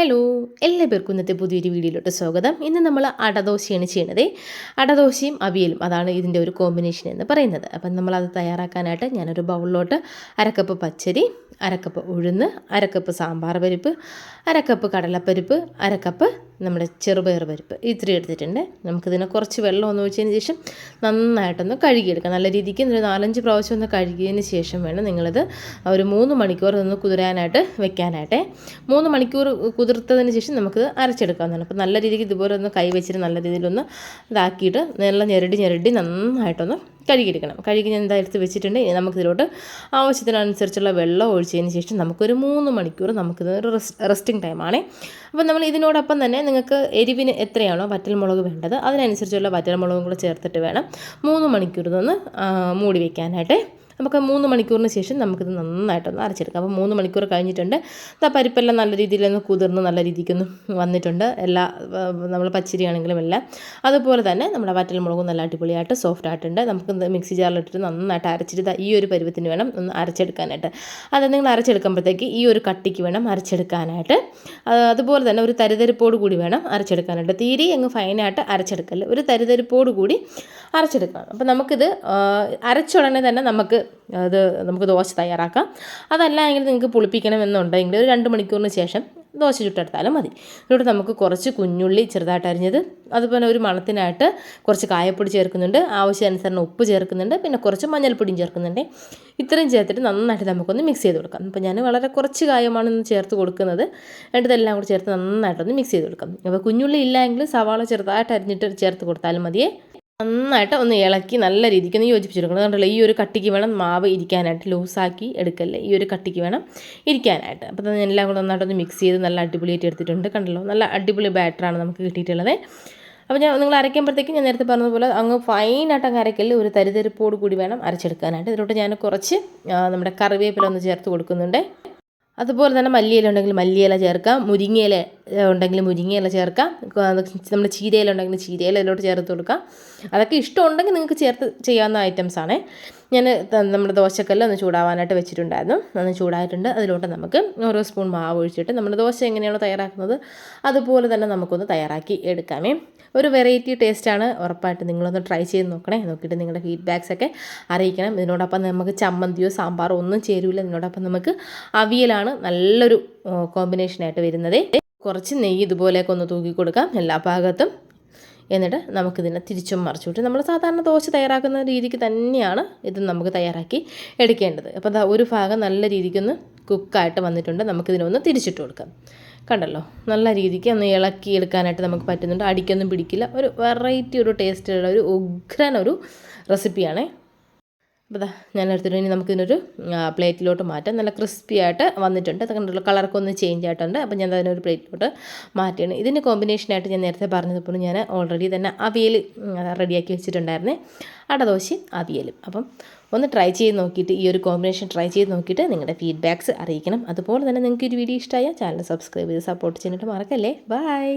Hello എല്ലാ പേർക്കും ഇന്നത്തെ പുതിയൊരു വീഡിയോയിലോട്ട് സ്വാഗതം. ഇന്ന് നമ്മൾ അടദോശയാണ് ചെയ്യണത്. അടദോശയും അവിയലും അതാണ് ഇതിന്റെ ഒരു കോമ്പിനേഷൻ എന്ന് പറയുന്നത്. അപ്പം നമ്മളത് തയ്യാറാക്കാനായിട്ട് ഞാനൊരു ബൗളിലോട്ട് അരക്കപ്പ് പച്ചരി അരക്കപ്പ് ഉഴുന്ന് അരക്കപ്പ് സാമ്പാർ പരിപ്പ് അരക്കപ്പ് കടലപ്പരിപ്പ് അരക്കപ്പ് നമ്മുടെ ചെറുപയർ പരിപ്പ് ഇത്രയും എടുത്തിട്ടുണ്ട്. നമുക്കിതിനെ കുറച്ച് വെള്ളം ഒന്ന് ഒഴിച്ചതിന് ശേഷം നന്നായിട്ടൊന്ന് കഴുകിയെടുക്കാം. നല്ല രീതിക്ക് ഒരു നാലഞ്ച് പ്രാവശ്യം ഒന്ന് കഴുകിയതിന് ശേഷം വേണം നിങ്ങളിത് ഒരു മൂന്ന് മണിക്കൂർ ഒന്ന് കുതിരാനായിട്ട് വെക്കാനായിട്ടേ. മൂന്ന് മണിക്കൂർ കുതിർത്തതിന് ശേഷം നമുക്ക് അരച്ചെടുക്കാവുന്നതാണ്. അപ്പോൾ നല്ല രീതിക്ക് ഇതുപോലെ ഒന്ന് കൈ വെച്ചിട്ട് നല്ല രീതിയിലൊന്ന് ഇതാക്കിയിട്ട് നല്ല ഞെരടി ഞെരടി നന്നായിട്ടൊന്ന് കഴുകിയെടുക്കണം. കഴുകി ഞാൻ എടുത്ത് വെച്ചിട്ടുണ്ട്. ഇനി നമുക്കിതിലോട്ട് ആവശ്യത്തിനനുസരിച്ചുള്ള വെള്ളം ഒഴിച്ചതിന് ശേഷം നമുക്കൊരു മൂന്ന് മണിക്കൂർ നമുക്കിത് റെസ്റ്റിംഗ് ടൈമാണ്. അപ്പോൾ നമ്മൾ ഇതിനോടൊപ്പം തന്നെ നിങ്ങൾക്ക് എരിവിന് എത്രയാണോ വറ്റൽമുളക് വേണ്ടത് അതിനനുസരിച്ചുള്ള വറ്റൽമുളകും കൂടെ ചേർത്തിട്ട് വേണം. മൂന്ന് മണിക്കൂർ ഇതൊന്ന് മൂടി വയ്ക്കാനായിട്ട് നമുക്ക് മൂന്ന് മണിക്കൂറിന് ശേഷം നമുക്കിത് നന്നായിട്ടൊന്ന് അരച്ചെടുക്കാം. അപ്പോൾ മൂന്ന് മണിക്കൂർ കഴിഞ്ഞിട്ടുണ്ട്. ആ പരിപ്പെല്ലാം നല്ല രീതിയിൽ ഒന്ന് കുതിർന്ന് നല്ല രീതിക്കൊന്ന് വന്നിട്ടുണ്ട്. എല്ലാ നമ്മൾ പച്ചരി ആണെങ്കിലും എല്ലാം. അതുപോലെ തന്നെ നമ്മുടെ വറ്റൽ മുളകും നല്ല അടിപൊളിയായിട്ട് സോഫ്റ്റ് ആയിട്ടുണ്ട്. നമുക്ക് മിക്സി ജാറിലിട്ടിട്ട് നന്നായിട്ട് അരച്ചിട്ട് ഈ ഒരു പരുവത്തിന് വേണം ഒന്ന് അരച്ചെടുക്കാനായിട്ട്. അത് നിങ്ങൾ അരച്ചെടുക്കുമ്പോഴത്തേക്ക് ഈ ഒരു കട്ടിക്ക് വേണം അരച്ചെടുക്കാനായിട്ട്. അതുപോലെ തന്നെ ഒരു തരിതരിപ്പോട് കൂടി വേണം അരച്ചെടുക്കാനായിട്ട്. തീരെ അങ്ങ് ഫൈനായിട്ട് അരച്ചെടുക്കല്ല. ഒരു തരിതരിപ്പോട് കൂടി അരച്ചെടുക്കണം. അപ്പോൾ നമുക്കിത് അരച്ചുടനെ തന്നെ നമുക്ക് അത് നമുക്ക് ദോശ തയ്യാറാക്കാം. അതല്ല എങ്കിൽ നിങ്ങൾക്ക് പുളിപ്പിക്കണമെന്നുണ്ടെങ്കിൽ ഒരു രണ്ട് മണിക്കൂറിന് ശേഷം ദോശ ചുട്ടെടുത്താലും മതി. ഇവിടെ നമുക്ക് കുറച്ച് കുഞ്ഞുള്ളി ചെറുതായിട്ട് അരിഞ്ഞത് അതുപോലെ ഒരു മണത്തിനായിട്ട് കുറച്ച് കായപ്പൊടി ചേർക്കുന്നുണ്ട് ആവശ്യാനുസരണം ഉപ്പ് ചേർക്കുന്നുണ്ട് പിന്നെ കുറച്ച് മഞ്ഞൾപ്പൊടിയും ചേർക്കുന്നുണ്ട്. ഇത്രയും ചേർത്തിട്ട് നന്നായിട്ട് നമുക്കൊന്ന് മിക്സ് ചെയ്ത് കൊടുക്കാം. അപ്പോൾ ഞാൻ വളരെ കുറച്ച് കായമാണ് ചേർത്ത് കൊടുക്കുന്നത്. എന്നിട്ട് ഇതെല്ലാം കൂടി ചേർത്ത് നന്നായിട്ടൊന്ന് മിക്സ് ചെയ്ത് കൊടുക്കാം. അപ്പോൾ കുഞ്ഞുള്ളി ഇല്ലെങ്കിൽ സവാള ചെറുതായിട്ട് അരിഞ്ഞിട്ട് ചേർത്ത് കൊടുത്താലും മതിയേ. നന്നായിട്ട് ഒന്ന് ഇളക്കി നല്ല രീതിക്ക് ഒന്ന് യോജിപ്പിച്ചെടുക്കണം കണ്ടല്ലോ ഈ ഒരു കട്ടിക്ക് വേണം മാവ് ഇരിക്കാനായിട്ട് ലൂസാക്കി എടുക്കല്ലേ? ഈ ഒരു കട്ടിക്ക് വേണം ഇരിക്കാനായിട്ട്. അപ്പോൾ തന്നെ എല്ലാം കൂടെ നന്നായിട്ടൊന്ന് മിക്സ് ചെയ്ത് നല്ല അടിപൊളിയായിട്ട് എടുത്തിട്ടുണ്ട് കണ്ടല്ലോ? നല്ല അടിപൊളി ബാറ്ററാണ് നമുക്ക് കിട്ടിയിട്ടുള്ളത്. അപ്പോൾ ഞാൻ നിങ്ങൾ അരയ്ക്കുമ്പോഴത്തേക്കും ഞാൻ നേരത്തെ പറഞ്ഞതുപോലെ അങ്ങ് ഫൈനായിട്ട് അങ്ങ് അരയ്ക്കൽ ഒരു തരിതരിപ്പോട് കൂടി വേണം അരച്ചെടുക്കാനായിട്ട്. ഇതിലോട്ട് ഞാൻ കുറച്ച് നമ്മുടെ കറിവേപ്പില ഒന്ന് ചേർത്ത് കൊടുക്കുന്നുണ്ട്. അതുപോലെ തന്നെ മല്ലിയില ഉണ്ടെങ്കിൽ മല്ലിയില ചേർക്കാം. മുരിങ്ങയില ഉണ്ടെങ്കിൽ മുരിങ്ങയില ചേർക്കാം. നമ്മുടെ ചീരയില ഉണ്ടെങ്കിൽ ചീരയില ഇതിലോട്ട് ചേർത്ത് കൊടുക്കാം. അതൊക്കെ ഇഷ്ടമുണ്ടെങ്കിൽ നിങ്ങൾക്ക് ചേർത്ത് ചെയ്യാവുന്ന ഐറ്റംസാണ് ഞാൻ നമ്മുടെ ദോശക്കല്ല് ഒന്ന് ചൂടാവാനായിട്ട് വെച്ചിട്ടുണ്ടായിരുന്നു. ഒന്ന് ചൂടായിട്ടുണ്ട്. അതിലോട്ട് നമുക്ക് ഓരോ സ്പൂൺ മാവ് ഒഴിച്ചിട്ട് നമ്മുടെ ദോശ എങ്ങനെയാണോ തയ്യാറാക്കുന്നത് അതുപോലെ തന്നെ നമുക്കൊന്ന് തയ്യാറാക്കി എടുക്കാമേ. ഒരു വെറൈറ്റി ടേസ്റ്റാണ് ഉറപ്പായിട്ട് നിങ്ങളൊന്ന് ട്രൈ ചെയ്ത് നോക്കണേ. നോക്കിയിട്ട് നിങ്ങളുടെ ഫീഡ്ബാക്സ് ഒക്കെ അറിയിക്കണം. ഇതിനോടൊപ്പം നമുക്ക് ചമ്മന്തിയോ സാമ്പാറോ ഒന്നും ചേരൂല. ഇതിനോടൊപ്പം നമുക്ക് അവിയലാണ് നല്ലൊരു കോമ്പിനേഷനായിട്ട് വരുന്നത്. കുറച്ച് നെയ്യ് ഇതുപോലെയൊക്കെ ഒന്ന് തൂക്കി കൊടുക്കാം എല്ലാ ഭാഗത്തും. എന്നിട്ട് നമുക്കിതിനെ തിരിച്ചും മറിച്ചു വിട്ട് നമ്മൾ സാധാരണ ദോശ തയ്യാറാക്കുന്ന രീതിക്ക് തന്നെയാണ് ഇത് നമുക്ക് തയ്യാറാക്കി എടുക്കേണ്ടത്. അപ്പോൾ ഒരു ഭാഗം നല്ല രീതിക്കൊന്ന് കുക്കായിട്ട് വന്നിട്ടുണ്ട്. നമുക്കിതിനൊന്ന് തിരിച്ചിട്ട് കൊടുക്കാം. കണ്ടല്ലോ നല്ല രീതിക്ക് ഒന്ന് ഇളക്കി എടുക്കാനായിട്ട് നമുക്ക് പറ്റുന്നുണ്ട്. അടിക്കൊന്നും പിടിക്കില്ല. ഒരു വെറൈറ്റി ഒരു ടേസ്റ്റുള്ള ഒരു ഉഗ്രൻ ഒരു റെസിപ്പിയാണേ അപ്പോൾ ഞാൻ എടുത്തിട്ട് ഇനി നമുക്കിതിനൊരു പ്ലേറ്റിലോട്ട് മാറ്റാം. നല്ല ക്രിസ്പി ആയിട്ട് വന്നിട്ടുണ്ട്. അത് കണ്ടുള്ള കളറൊക്കെ ഒന്ന് ചേഞ്ച് ആയിട്ടുണ്ട്. അപ്പോൾ ഞാൻ അതിനൊരു പ്ലേറ്റിലോട്ട് മാറ്റിയാണ് ഇതിന് കോമ്പിനേഷനായിട്ട് ഞാൻ നേരത്തെ പറഞ്ഞതുപോലെ ഞാൻ ഓൾറെഡി തന്നെ അവിയൽ റെഡിയാക്കി വെച്ചിട്ടുണ്ടായിരുന്നേ. അടദോശയും അവിയലും അപ്പം ഒന്ന് ട്രൈ ചെയ്ത് നോക്കിയിട്ട് ഈ ഒരു കോമ്പിനേഷൻ ട്രൈ ചെയ്ത് നോക്കിയിട്ട് നിങ്ങളുടെ ഫീഡ്ബാക്ക്സ് അറിയിക്കണം. അതുപോലെ തന്നെ നിങ്ങൾക്ക് ഒരു വീഡിയോ ഇഷ്ടമായ ചാനൽ സബ്സ്ക്രൈബ് ചെയ്ത് സപ്പോർട്ട് ചെയ്തിട്ട് മറക്കല്ലേ? ബൈ